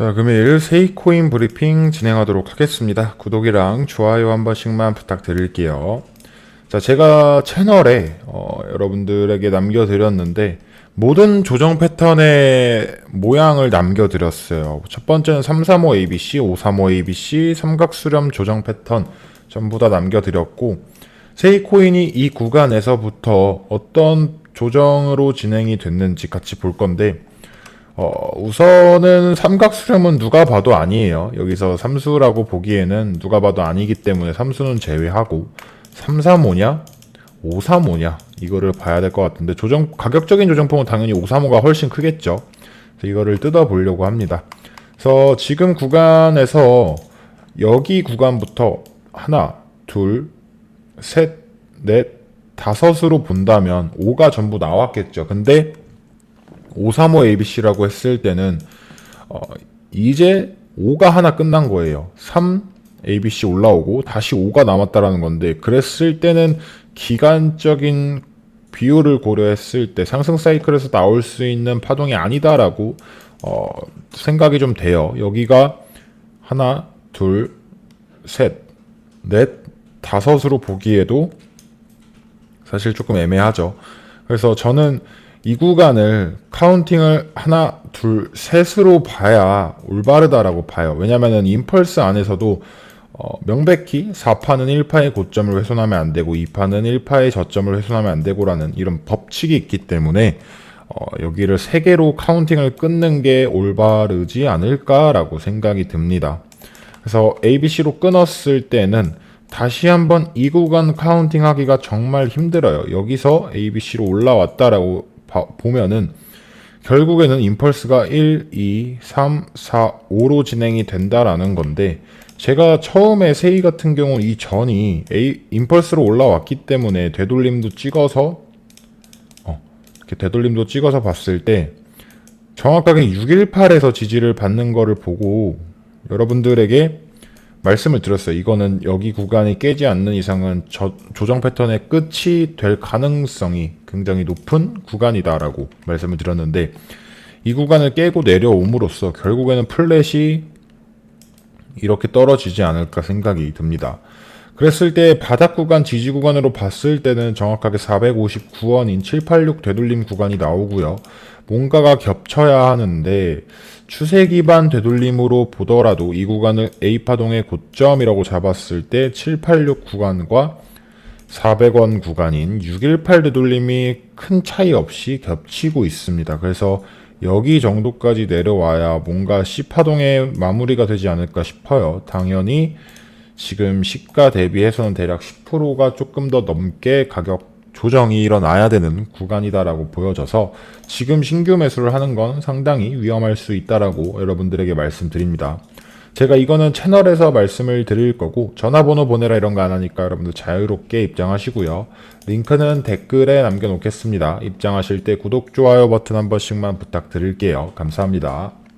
자, 금요일 세이코인 브리핑 진행하도록 하겠습니다. 구독이랑 좋아요 한 번씩만 부탁드릴게요. 자, 제가 채널에 어, 여러분들에게 남겨드렸는데 모든 조정 패턴의 모양을 남겨드렸어요. 첫 번째는 335 ABC, 535 ABC, 삼각수렴 조정 패턴 전부 다 남겨드렸고 세이코인이 이 구간에서부터 어떤 조정으로 진행이 됐는지 같이 볼 건데 어, 우선은 삼각수렴은 누가 봐도 아니에요. 여기서 삼수라고 보기에는 누가 봐도 아니기 때문에 삼수는 제외하고 335냐? 535냐? 이거를 봐야 될 것 같은데 조정 가격적인 조정폭은 당연히 535가 훨씬 크겠죠. 이거를 뜯어 보려고 합니다. 그래서 지금 구간에서 여기 구간부터 하나, 둘, 셋, 넷, 다섯으로 본다면 5가 전부 나왔겠죠. 근데 535 ABC라고 했을 때는 어, 이제 5가 하나 끝난 거예요. 3 ABC 올라오고 다시 5가 남았다라는 건데 그랬을 때는 기간적인 비율을 고려했을 때 상승 사이클에서 나올 수 있는 파동이 아니다라고 어, 생각이 좀 돼요. 여기가 하나, 둘, 셋, 넷, 다섯으로 보기에도 사실 조금 애매하죠. 그래서 저는 이 구간을 카운팅을 하나, 둘, 셋으로 봐야 올바르다라고 봐요. 왜냐면은 임펄스 안에서도 어, 명백히 4파는 1파의 고점을 훼손하면 안 되고 2파는 1파의 저점을 훼손하면 안 되고라는 이런 법칙이 있기 때문에 어, 여기를 3개로 카운팅을 끊는 게 올바르지 않을까라고 생각이 듭니다. 그래서 ABC로 끊었을 때는 다시 한번 이 구간 카운팅 하기가 정말 힘들어요. 여기서 ABC로 올라왔다라고 봐, 보면은 결국에는 임펄스가 1, 2, 3, 4, 5로 진행이 된다라는 건데 제가 처음에 세이 같은 경우 이 전이 A, 임펄스로 올라왔기 때문에 되돌림도 찍어서 어, 이렇게 되돌림도 찍어서 봤을 때 정확하게 618에서 지지를 받는 거를 보고 여러분들에게 말씀을 드렸어요. 이거는 여기 구간이 깨지 않는 이상은 저, 조정 패턴의 끝이 될 가능성이 굉장히 높은 구간이다라고 말씀을 드렸는데 이 구간을 깨고 내려옴으로써 결국에는 플랫이 이렇게 떨어지지 않을까 생각이 듭니다. 그랬을 때 바닥 구간 지지 구간으로 봤을 때는 정확하게 459원인 786 되돌림 구간이 나오고요. 뭔가가 겹쳐야 하는데 추세 기반 되돌림으로 보더라도 이 구간을 A파동의 고점이라고 잡았을 때 786 구간과 400원 구간인 618 되돌림이 큰 차이 없이 겹치고 있습니다. 그래서 여기 정도까지 내려와야 뭔가 C파동의 마무리가 되지 않을까 싶어요. 당연히 지금 시가 대비해서는 대략 10%가 조금 더 넘게 가격 조정이 일어나야 되는 구간이다라고 보여져서 지금 신규 매수를 하는 건 상당히 위험할 수 있다라고 여러분들에게 말씀드립니다. 제가 이거는 채널에서 말씀을 드릴 거고 전화번호 보내라 이런 거 안 하니까 여러분들 자유롭게 입장하시고요. 링크는 댓글에 남겨놓겠습니다. 입장하실 때 구독, 좋아요 버튼 한 번씩만 부탁드릴게요. 감사합니다.